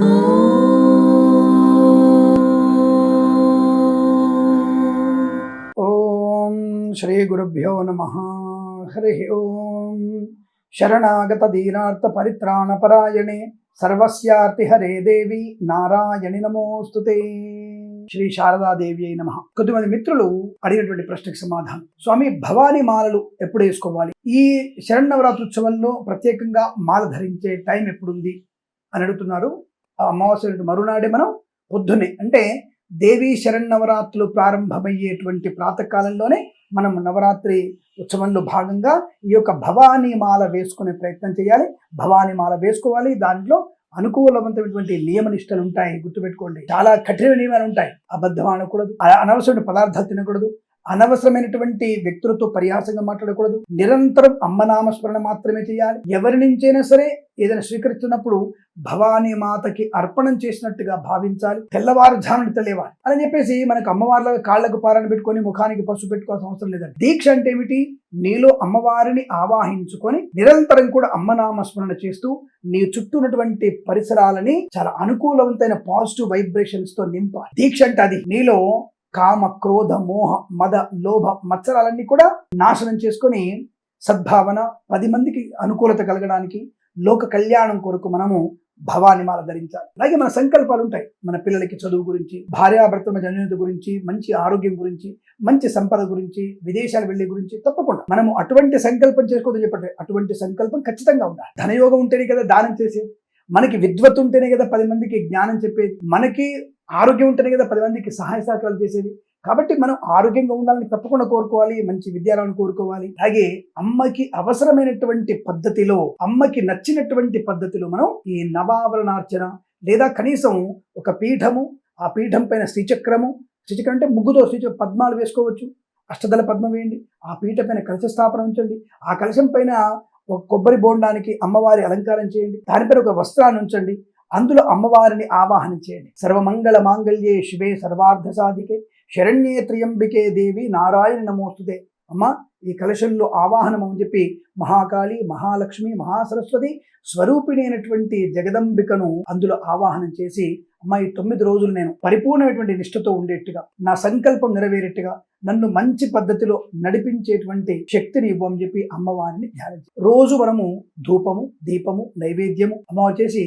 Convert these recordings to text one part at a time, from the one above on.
ఓం శ్రీ గురుభ్యో నమ. హరి ఓం. శరణాగత దీనార్థ పరిత్రాణ పరాయణే. సర్వస్యార్తి హరే దేవి నారాయణి నమోస్తుతే శ్రీ శారదాదేవి అయి నమ. కొద్దిమంది మిత్రులు అడిగినటువంటి ప్రశ్నకు సమాధానం. స్వామి భవానీ మాలలు ఎప్పుడు వేసుకోవాలి? ఈ శరణవరాత్రి ఉత్సవంలో ప్రత్యేకంగా మాల ధరించే టైం ఎప్పుడుంది? అని అడుగుతున్నారు ఆ అమావాస్య మరునాడే మనం పొద్దునే అంటే దేవీ శరణవరాత్రులు ప్రారంభమయ్యేటువంటి ప్రాతకాలంలోనే మనం నవరాత్రి ఉత్సవంలో భాగంగా ఈ యొక్క భవానీ మాల వేసుకునే ప్రయత్నం చేయాలి. భవానీ మాల వేసుకోవాలి. దాంట్లో అనుకూలవంతమైనటువంటి నియమ నిష్టలు ఉంటాయి గుర్తుపెట్టుకోండి. చాలా కఠిన నియమాలు ఉంటాయి అబద్ధం ఆడకూడదు. అనవసరమైన పదార్థాలు తినకూడదు. అనవసరమైనటువంటి వ్యక్తులతో పరిహాసంగా మాట్లాడకూడదు. నిరంతరం అమ్మనామ స్మరణ మాత్రమే చేయాలి. ఎవరి నుంచైనా సరే ఏదైనా స్వీకరిస్తున్నప్పుడు భవానీ మాతకి అర్పణం చేసినట్టుగా భావించాలి. తెల్లవారుజామున తెలియవాలి అని చెప్పేసి మనకు అమ్మవార్ల కాళ్ళకు పారణ పెట్టుకొని ముఖానికి పసుపు పెట్టుకోవాల్సిన అవసరం లేదండి. దీక్ష అంటే ఏమిటి? నీలో అమ్మవారిని ఆవాహించుకొని నిరంతరం కూడా అమ్మనామ స్మరణ చేస్తూ నీ చుట్టూ ఉన్నటువంటి పరిసరాలని చాలా అనుకూలవంతమైన పాజిటివ్ వైబ్రేషన్స్తో నింపాలి. దీక్ష అంటే అది. నీలో కామ క్రోధ మోహ మద లోభ మత్సరాలన్నీ కూడా నాశనం చేసుకొని సద్భావన పది మందికి అనుకూలత కలగడానికి లోక కళ్యాణం కొరకు మనము భవానిమాల ధరించాలి. అలాగే మన సంకల్పాలు ఉంటాయి. మన పిల్లలకి చదువు గురించి భార్యాభర్తల జన్యుత గురించి మంచి ఆరోగ్యం గురించి మంచి సంపద గురించి విదేశాలు వెళ్ళే గురించి తప్పకుండా మనము అటువంటి సంకల్పం చేసుకోదని చెప్పట్లేదు. అటువంటి సంకల్పం ఖచ్చితంగా ఉండాలి. ధనయోగం ఉంటేనే కదా దానం చేసేది. మనకి విద్వత్ ఉంటేనే కదా పది మందికి జ్ఞానం చెప్పేది. మనకి ఆరోగ్యం ఉంటేనే కదా పది మందికి సహాయ సహకారాలు చేసేది. కాబట్టి మనం ఆరోగ్యంగా ఉండాలని తప్పకుండా కోరుకోవాలి మంచి విద్యాలను కోరుకోవాలి. అలాగే అమ్మకి అవసరమైనటువంటి పద్ధతిలో అమ్మకి నచ్చినటువంటి పద్ధతిలో మనం ఈ నవావరణార్చన లేదా కనీసం ఒక పీఠము ఆ పీఠం పైన శ్రీచక్రము శ్రీచక్రం అంటే ముగ్గుతో శ్రీచక్ర పద్మాలు వేసుకోవచ్చు. అష్టదళ పద్మం వేయండి ఆ పీఠ పైన కలశ స్థాపన ఉంచండి ఆ కలశం పైన ఒక కొబ్బరి బోండానికి అమ్మవారి అలంకారం చేయండి దానిపైన ఒక వస్త్రాన్ని ఉంచండి. అందులో అమ్మవారిని ఆవాహన చేయండి. సర్వమంగళ మాంగళ్యే శివే సర్వార్థ సాధికే శరణ్యే త్రియంబికే దేవి నారాయణ నమోస్తుదే అమ్మ ఈ కలశంలో ఆవాహనం అని చెప్పి మహాకాళి మహాలక్ష్మి మహాసరస్వతి స్వరూపిణి అయినటువంటి జగదంబికను అందులో ఆవాహనం చేసి అమ్మ ఈ తొమ్మిది రోజులు నేను పరిపూర్ణమైనటువంటి నిష్ఠతో ఉండేట్టుగా నా సంకల్పం నెరవేరేట్టుగా నన్ను మంచి పద్ధతిలో నడిపించేటువంటి శక్తిని ఇవ్వని చెప్పి అమ్మవారిని ధ్యానించి రోజు మనము ధూపము దీపము నైవేద్యము అమ్మ వచ్చేసి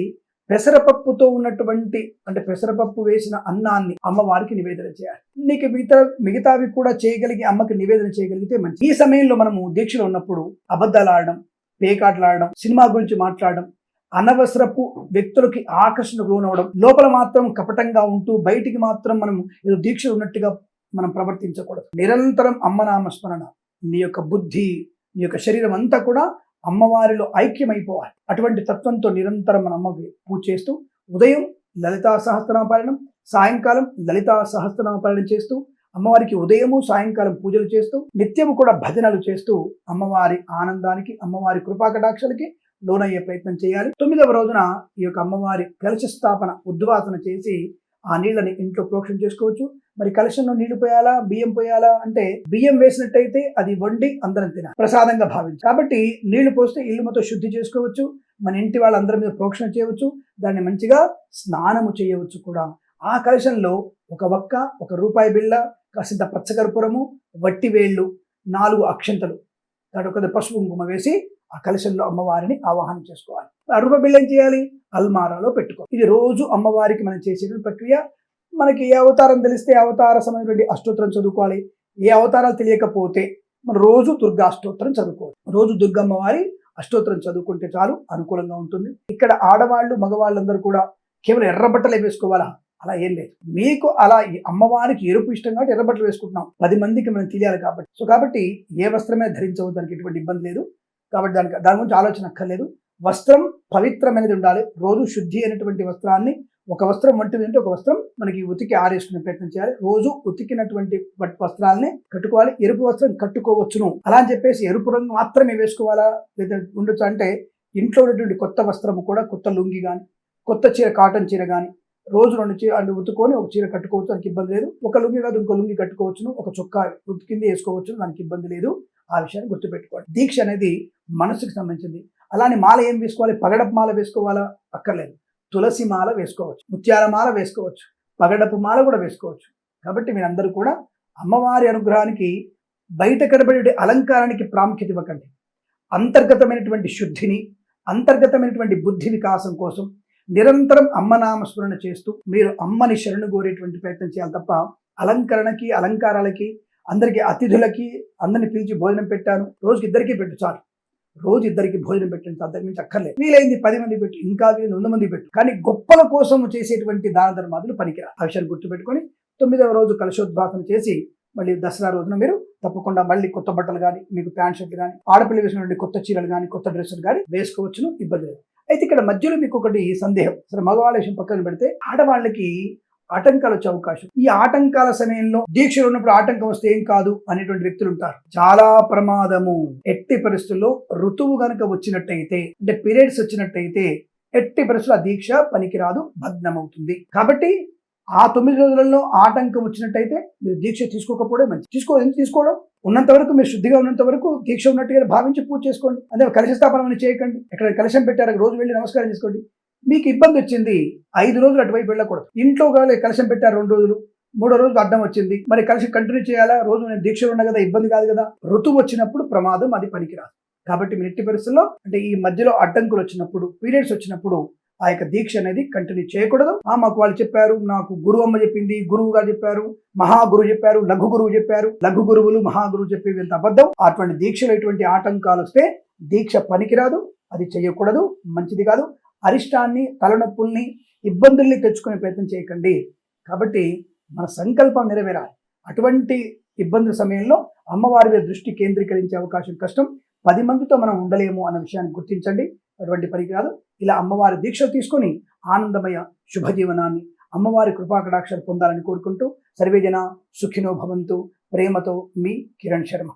పెసరపప్పుతో ఉన్నటువంటి అంటే పెసరపప్పు వేసిన అన్నాన్ని అమ్మవారికి నివేదన చేయాలి. నీకు మిగతా మిగతావి కూడా చేయగలిగి అమ్మకి నివేదన చేయగలిగితే మంచి ఈ సమయంలో మనము దీక్షలో ఉన్నప్పుడు అబద్ధాలు ఆడడం పేకాటలాడడం సినిమా గురించి మాట్లాడడం అనవసరపు వ్యక్తులకి ఆకర్షణకు లోనవడం లోపల మాత్రం కపటంగా ఉంటూ బయటికి మాత్రం మనం ఏదో దీక్ష ఉన్నట్టుగా మనం ప్రవర్తించకూడదు. నిరంతరం అమ్మనామ స్మరణ. నీ యొక్క బుద్ధి నీ యొక్క శరీరం అంతా కూడా అమ్మవారిలో ఐక్యమైపోవాలి. అటువంటి తత్వంతో నిరంతరం మన అమ్మకి పూజ చేస్తూ ఉదయం లలితా సహస్రనామపాలనం సాయంకాలం లలితా సహస్రనామపాలనం చేస్తూ అమ్మవారికి ఉదయము సాయంకాలం పూజలు చేస్తూ నిత్యము కూడా భజనలు చేస్తూ అమ్మవారి ఆనందానికి అమ్మవారి కృపాకటాక్షలకి లోనయ్యే ప్రయత్నం చేయాలి. తొమ్మిదవ రోజున ఈ యొక్క అమ్మవారి కలశ స్థాపన ఉద్వాసన చేసి ఆ నీళ్ళని ఇంట్లో ప్రోక్షణ చేసుకోవచ్చు. మరి కలశంలో నీళ్ళు పోయాలా? బియ్యం పోయాలా? అంటే బియ్యం వేసినట్టయితే అది వండి అందరం తిన ప్రసాదంగా భావించు కాబట్టి నీళ్ళు పోస్తే ఇల్లు మొత్తం శుద్ధి చేసుకోవచ్చు. మన ఇంటి వాళ్ళందరి మీద ప్రోక్షణ చేయవచ్చు. దాన్ని మంచిగా స్నానము చేయవచ్చు కూడా. ఆ కలశంలో ఒక వక్క ఒక రూపాయి బిళ్ళ కాసింత పచ్చకర్పూరము వట్టి వేళ్ళు నాలుగు అక్షంతలు దాని ఒక పసుపు కుంకుమ వేసి ఆ కలశంలో అమ్మవారిని ఆవాహన చేసుకోవాలి. ఆ రూపాయి బిళ్ళ ఏం చేయాలి? అల్మారాలో పెట్టుకో. ఇది రోజు అమ్మవారికి మనం చేసే ప్రక్రియ. మనకి ఏ అవతారం తెలిస్తే అవతార సమయటువంటి అష్టోత్తరం చదువుకోవాలి. ఏ అవతారాలు తెలియకపోతే మనం రోజు దుర్గా అష్టోత్తరం చదువుకోవాలి. రోజు దుర్గమ్మవారి అష్టోత్తరం చదువుకుంటే చాలు అనుకూలంగా ఉంటుంది. ఇక్కడ ఆడవాళ్ళు మగవాళ్ళందరూ కూడా కేవలం ఎర్రబట్టలే వేసుకోవాలా? అలా ఏం లేదు. మీకు అలా అమ్మవారికి ఎరుపు ఇష్టం కాబట్టి ఎర్రబట్టలు వేసుకుంటున్నాం. పది మందికి మనం తెలియాలి కాబట్టి. సో కాబట్టి ఏ వస్త్రమే ధరించవద్దు దానికి ఎటువంటి ఇబ్బంది లేదు. కాబట్టి దానికి దాని గురించి ఆలోచన అక్కర్లేదు. వస్త్రం పవిత్రమైనది ఉండాలి. రోజు శుద్ధి అయినటువంటి వస్త్రాన్ని ఒక వస్త్రం వంటిది అంటే ఒక వస్త్రం మనకి ఉతికి ఆరేసుకునే ప్రయత్నం చేయాలి. రోజు ఉతికినటువంటి వస్త్రాలని కట్టుకోవాలి. ఎరుపు వస్త్రం కట్టుకోవచ్చును. అలా అని చెప్పేసి ఎరుపు రంగు మాత్రమే వేసుకోవాలా? లేదా ఉండొచ్చు అంటే ఇంట్లో ఉన్నటువంటి కొత్త వస్త్రము కూడా కొత్త లుంగి కానీ కొత్త చీర కాటన్ చీర కానీ రోజు రెండు చీర అంటే ఉతుకొని ఒక చీర కట్టుకోవచ్చు. దానికి ఇబ్బంది లేదు. ఒక లుంగి కాదు ఇంకో లుంగి కట్టుకోవచ్చును. ఒక చొక్కా ఉతికింది వేసుకోవచ్చును. దానికి ఇబ్బంది లేదు. ఆ విషయాన్ని గుర్తుపెట్టుకోండి. దీక్ష అనేది మనసుకు సంబంధించింది. అలానే మాల ఏం వేసుకోవాలి? పగడపు మాల వేసుకోవాలా? అక్కర్లేదు. తులసి మాల వేసుకోవచ్చు. ముత్యాల మాల వేసుకోవచ్చు. పగడపు మాల కూడా వేసుకోవచ్చు. కాబట్టి మీరందరూ కూడా అమ్మవారి అనుగ్రహానికి బయట కనబడే అలంకారానికి ప్రాముఖ్యత ఇవ్వకండి. అంతర్గతమైనటువంటి శుద్ధిని అంతర్గతమైనటువంటి బుద్ధి వికాసం కోసం నిరంతరం అమ్మ నామస్మరణ చేస్తూ మీరు అమ్మని శరణు కోరేటువంటి ప్రయత్నం చేయాలి తప్ప అలంకరణకి అలంకారాలకి అందరికీ అతిథులకి అందరిని పిలిచి భోజనం పెట్టాను. రోజుకి ఇద్దరికీ పెట్టు చాలు. రోజు ఇద్దరికి భోజనం పెట్టండి అంతకు మించి అక్కర్లేదు. వీలైంది పది మంది పెట్టు ఇంకా వీలు వంద మంది పెట్టు. కానీ గొప్పల కోసం చేసేటువంటి దాన ధర్మాదులు పనికిరా. ఆ విషయాన్ని గుర్తుపెట్టుకొని తొమ్మిదవ రోజు కలశోద్భాసన చేసి మళ్ళీ దసరా రోజున మీరు తప్పకుండా మళ్ళీ కొత్త బట్టలు కానీ మీకు ప్యాంట్ షర్ట్లు కానీ ఆడపిల్ల వేసినటువంటి కొత్త చీరలు కానీ కొత్త డ్రెస్సులు కానీ వేసుకోవచ్చును ఇబ్బంది లేదు. అయితే ఇక్కడ మధ్యలో మీకు ఒకటి సందేహం. సరే మగవాళ్ళ విషయం పక్కన పెడితే ఆడవాళ్ళకి ఆటంకాలు వచ్చే అవకాశం. ఈ ఆటంకాల సమయంలో దీక్షలు ఉన్నప్పుడు ఆటంకం వస్తే ఏం కాదు అనేటువంటి వ్యక్తులు ఉంటారు. చాలా ప్రమాదము. ఎట్టి పరిస్థితుల్లో ఋతువు కనుక వచ్చినట్టయితే అంటే పీరియడ్స్ వచ్చినట్టయితే ఎట్టి పరిస్థితుల్లో ఆ దీక్ష పనికిరాదు భగ్నమవుతుంది. కాబట్టి ఆ తొమ్మిది రోజులలో ఆటంకం వచ్చినట్టయితే మీరు దీక్ష తీసుకోకపోవడం మంచి తీసుకో ఎందుకు తీసుకోవడం? ఉన్నంత వరకు మీరు శుద్ధిగా ఉన్నంత వరకు దీక్ష ఉన్నట్టుగా భావించి పూజ చేసుకోండి. అదే కలశ స్థాపన చేయకండి. ఎక్కడ కలశం పెట్టారు రోజు వెళ్ళి నమస్కారం చేసుకోండి. మీకు ఇబ్బంది వచ్చింది ఐదు రోజులు అటువైపు వెళ్ళకూడదు. ఇంట్లో కానీ కలశం పెట్టారు రెండు రోజులు మూడో రోజు అడ్డం వచ్చింది. మరి కలిసి కంటిన్యూ చేయాలా? రోజు నేను దీక్షలు ఉన్నా కదా ఇబ్బంది కాదు కదా? ఋతువు వచ్చినప్పుడు ప్రమాదం అది పనికిరాదు. కాబట్టి మీరు ఎట్టి పరిస్థితుల్లో అంటే ఈ మధ్యలో అడ్డంకులు వచ్చినప్పుడు పీరియడ్స్ వచ్చినప్పుడు ఆ యొక్క దీక్ష అనేది కంటిన్యూ చేయకూడదు. ఆ మాకు వాళ్ళు చెప్పారు నాకు గురువు అమ్మ చెప్పింది గురువు గారు చెప్పారు మహాగురువు చెప్పారు లఘు గురువు చెప్పారు. లఘు గురువులు మహాగురువు చెప్పేవి ఎంత అబద్ధం? అటువంటి దీక్షలో ఎటువంటి ఆటంకాలు వస్తే దీక్ష పనికిరాదు అది చేయకూడదు మంచిది కాదు. అరిష్టాన్ని తలనొప్పుల్ని ఇబ్బందుల్ని తెచ్చుకునే ప్రయత్నం చేయకండి. కాబట్టి మన సంకల్పం నెరవేరాలి. అటువంటి ఇబ్బందుల సమయంలో అమ్మవారి మీద దృష్టి కేంద్రీకరించే అవకాశం కష్టం. పది మందితో మనం ఉండలేము అన్న విషయాన్ని గుర్తించండి. అటువంటి పరికరాలు ఇలా అమ్మవారి దీక్ష తీసుకొని ఆనందమయ శుభజీవనాన్ని అమ్మవారి కృపాకటాక్షలు పొందాలని కోరుకుంటూ సర్వేజన సుఖినో భవంతు. ప్రేమతో మీ కిరణ్ శర్మ.